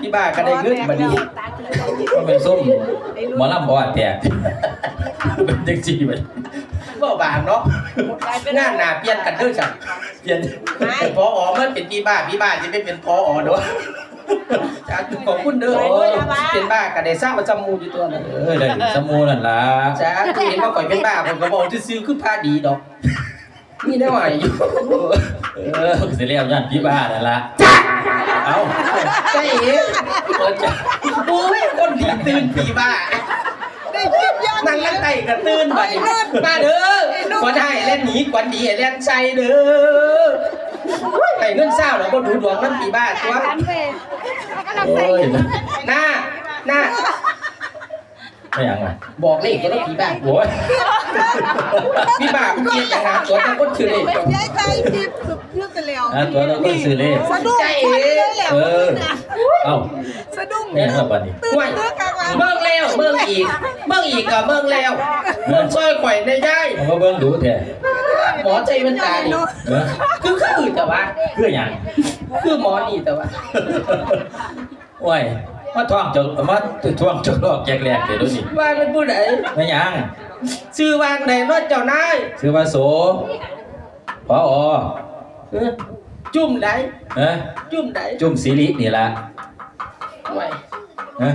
พี่บ้าก็ได้เงินบัดนี้มันเป็นส้มหมอลำบอดแตกเป็นจังซี่บัดบ่บางเนาะงานหน้าเปลี่ยนกันเด้อจ้ะเปลี่ยนเป็นพออมันเป็นพี่บ้าพี่บ้าจะไม่เป็นพออเนาะจ้าขอบคุณเด้อเป็นบ้าก็ได้ทราบว่าจำมูอยู่ตัวนั้นเออได้สมูนั่นล่ะจ้าคือเห็นว่าข่อยเป็นบ้าผมก็บอกซื้อๆคือผ้าดีดอกมีได้ไหวอยู่เออสิเรียกย่านพี่บ้านั่นล่ะ เอ้าใช่เอ๋เปิดจ้ะโอ้ยคนดีตื่นผีบ้าได้คลิปยอดนั่งนั่งไต่กระตื้นมาดิมาเด้อขวัญให้เล่นหนีขวัญดีเล่นใจเด้อไห้เงินเศร้าแล้วก็ดูดวงน้ำผีบ้าตัวหันไปกำลังโอ้ใส่ยหน้าหน้า ไม่หยังอะบอกเลขก็ได้ผีบ้าโอ้ยผีบ้าเกลียดอย่างหาตัวแต่คนถือเลขย้ายใจคลิปสุดเรื่องกันแล้วอะตัวเราก็ซื้อเลขสะดุ้งควันเลยแล้วเออเอ้าสะดุ้งแม่นว่าบัดนี้ตื่นห่วยเต้นกลางวันเบิ่งแล้วเบิ่งอีกเบิ่งอีกกับเบิ่งแล้วเบิ่งซอยข่อยได้ย่ายเอามาเบิ่งดูแท้หมอใจมันตาดิเออคือคือแต่ว่าเพื่อหยังคือหมอนี่แต่ว่าโอ้ย มาท่องจนมาท่วงจนลอกแจกแหลกเดี๋ยวดูสิว่าเป็นผู้ใดไม่หยังชื่อวางใดเนาะเจ้านายชื่อว่าโสพออเออจุ่มใดเอ้ยจุ่มใดจุ่มสีลินี่ล่ะห่วยเอ้ย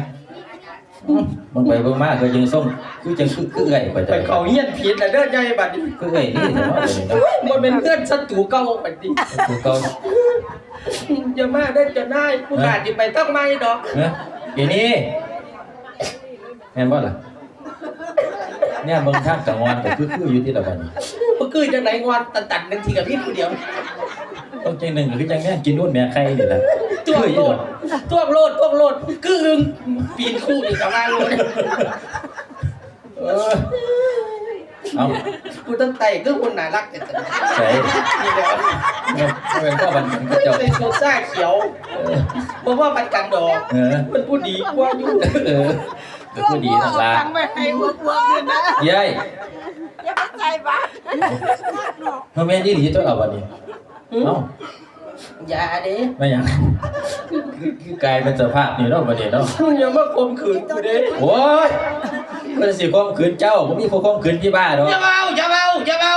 อืมมึงไปเบิ่งมาก็ยังส่งคือจังคือคือเอ้ยไปไปจังเขาเฮียนผิดแล้วเด้อใหญ่บัดนี้คือเอ้ยนี่แต่ว่าเป็นเนาะมันเป็นเพื่อนศัตรูเก่าบัดนี้กูเก่า อย่ามาเด้อเจ้านายผู้ขาดสิไปต้องไม่ดอกเอ้ยอีนี่แม่นบ่ล่ะเนี่ยเบิ่งทางกังวานก็คือคืออยู่ที่ละบัดนี้บ่คือจังได๋งอนตันๆนึงทีกับพี่ผู้เดียวต้องจังหนึงคือจังแม่กินนู่นแม่ไข่นี่ล่ะตัวคืออโลยู่ดตัวโลดตัวโลดคืออึงปีนคู่นี่กับว่าโลดเออเอา กูตั้งใจคือคนน่ารักแต่ใส่นี่แหละเนี่ยเป็นพ่อบันก็เจ้าเป็นโซซ่าเขียวบ่ว่ามันกันดอกเออมันผู้ดีกว่าอยู่เออก็คือดีนั่นล่ะตังไปให้หัวหัวเลยนะเย้ยอย่าไปใจบ้าเฮาแม่นอีหลีตัวเอาบัดนี้เอ้าอย่าเด้ไม่หยังคือคือกลายเป็นสภาพนี่เนาะบัดนี้เนาะมึงอย่ามาข่มขืนกูเด้โอ้ยมันสิข่มขืนเจ้าบ่มีผู้ข่มขืนพี่บ้าดอกอย่าเบาอย่าเบา อย่าเบา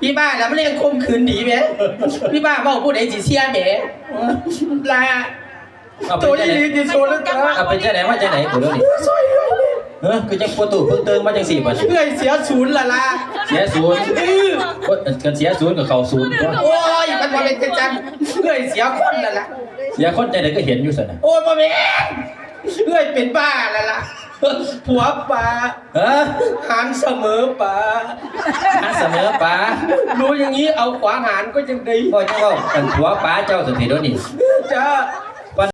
พี่บ้าแล้วมันเรียกข่มขืนหนีแหมพี่บ้าเว้าผู้ใดสิเสียแหมลาเอาไปตัวจังนี้ไหนดีที่สุดแล้วจ้าเอาไปจังไหนมาจังไหนกูเดี๋ยวนี้ซอยเลยเออคือจังประตูเพิ่งเติงมาจังสี่บัดนี้เพื่อยเสียศูนย์ละล่ะเสียศูนย์อื้อกันเสียศูนย์กับเข้าศูนย์ตัวโอ้ยมันมาเป็นจังเพื่อยเสียคนละล่ะเสียคนจังได๋ก็เห็นอยู่ซั่นน่ะโอ้ยมาแม่เพื่อยเป็นบ้าละล่ะ ผัวป่าเออหันเสมอป่าอันเสมอป๋ารู้อย่างนี้เอาขวาหารก็ยังดีพ่อเจ้าเป็นผัวป๋าเจ้าสันติโดยวนี่จ้า